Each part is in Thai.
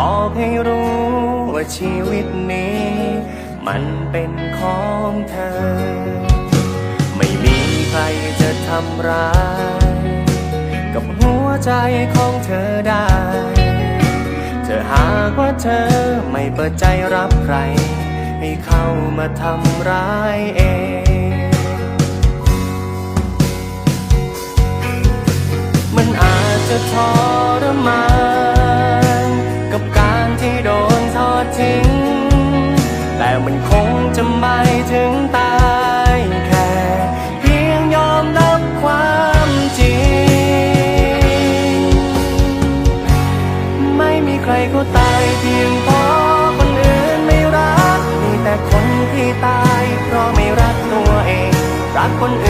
บอกให้รู้ว่าชีวิตนี้ มันเป็นของเธอ ไม่มีใครจะทำร้าย กับหัวใจของเธอได้ เธอหากว่าเธอไม่เปิดใจรับใคร ให้เข้ามาทำร้ายเอง คนอื่น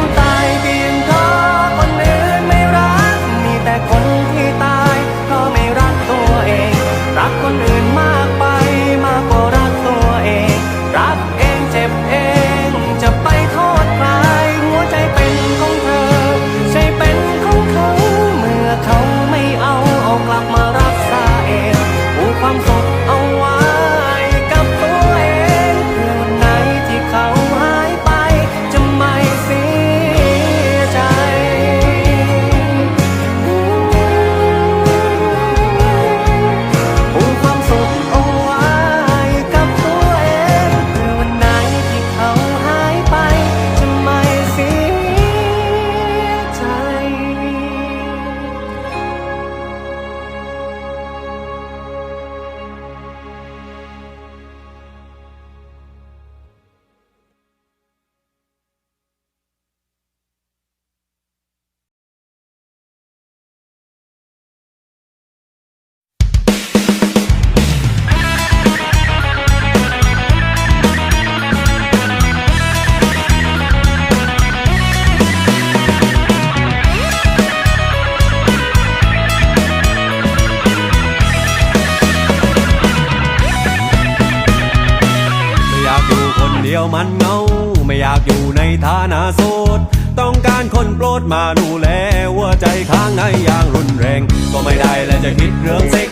ทางไหนอย่างรุนแรง ก็ไม่ได้และจะคิดเรื่องเซ็ก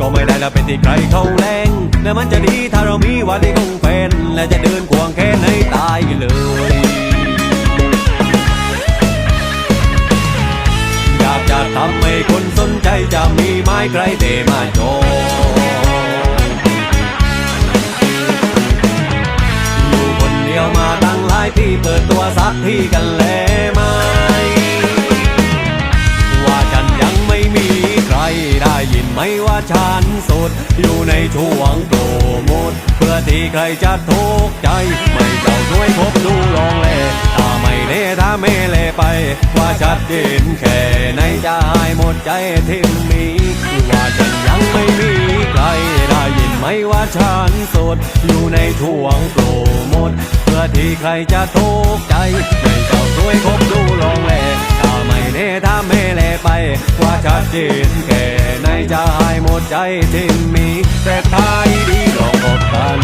ก็ไม่ได้และเป็นที่ใครเขาแรงและมันจะดีถ้าเรามีวันที่คงแฟนและจะเดินควงแค่ให้ตายเลยอยากจะทำให้คนสนใจจะมีไม้ใครเตมาโจอยู่คนเดียวมาตั้งหลายที่เปิดตัวสักที่กันแล้ว อยู่ในช่วงโปรโมทเพื่อที่ใครจะทุกข์ใจ ไม่เจ้าช่วยพบดูลองแลถ้าไม่เล่ถ้าไม่เล่ไป ว่าชัดเจนแค่ไหนจะหายหมดใจที่มีว่าฉันยังไม่มีใครได้ยินไหมว่าฉันโสดอยู่ในช่วงโปรโมทเพื่อที่ใครจะทุกข์ใจ ไม่เจ้าช่วยพบดูลองแลถ้าไม่เล่ถ้าไม่เล่ไป ว่าชัดเจน จะหายหมดใจที่มีแต่ท้ายดีลองพบกัน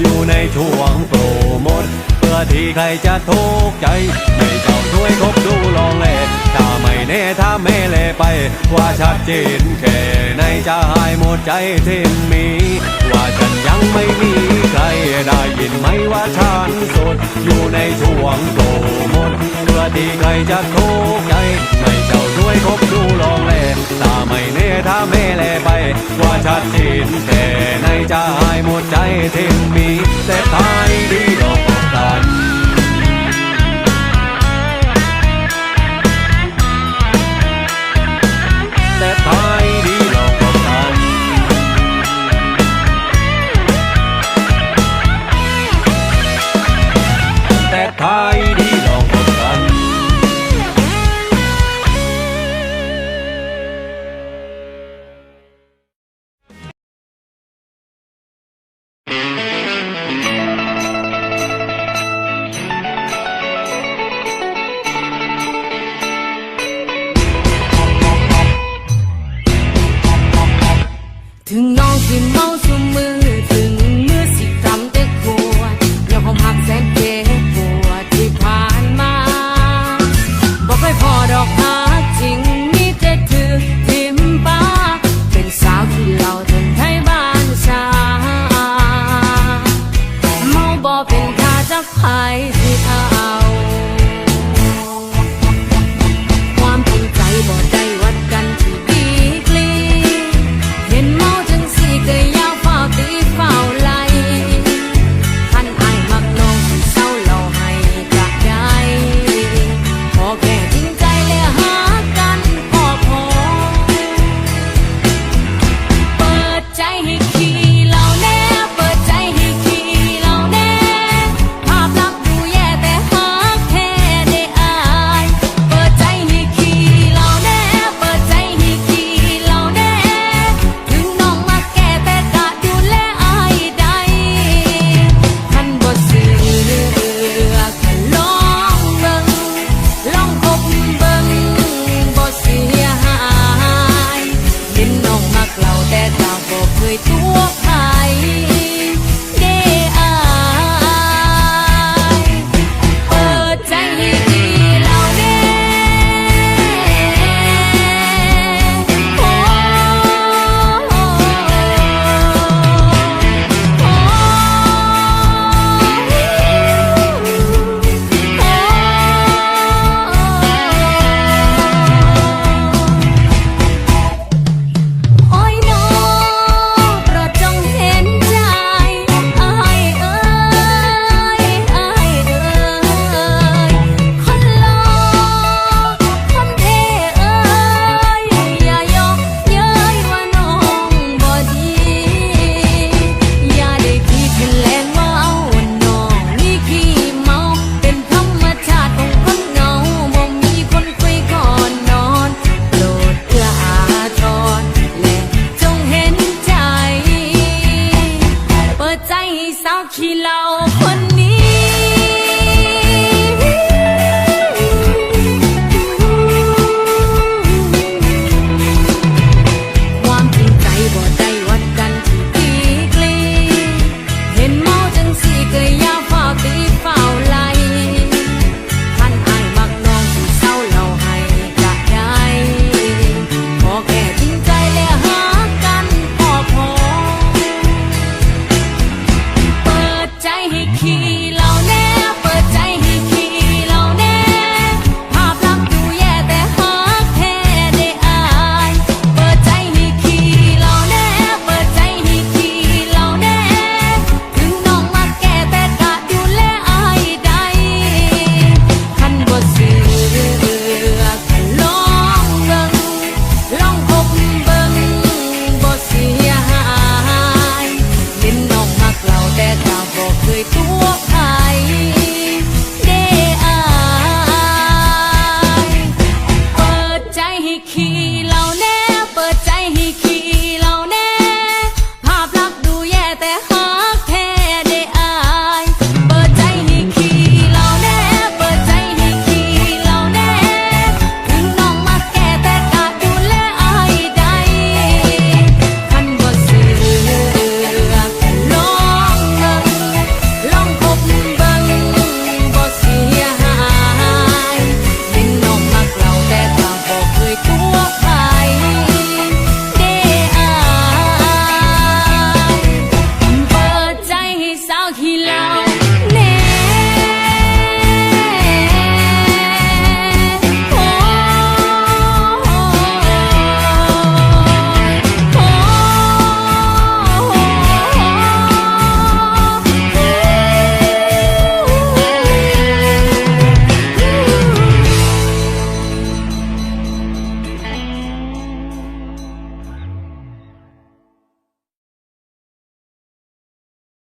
อยู่ในช่วงโปรโมทเพื่อที่ใครจะทุกข์ใจไม่เจ้าช่วยคบดูลองเล่ถ้าไม่แน่ถ้าไม่เล่ไป ว่าชัดเจนแค่ในจะหายหมดใจที่มีว่าฉัน ไม่มีใครได้ยินไหมว่าฉันสดอยู่ในช่วงโปรโมดเพื่อที่ใครจะทุกข์ใจไม่เจ้าด้วยคบดูลองเลตาไม่เน่ถ้าไม่เล่ไป ว่าชัดเจนแต่ในจะหายหมดใจที่มีแต่ท้ายดีดอก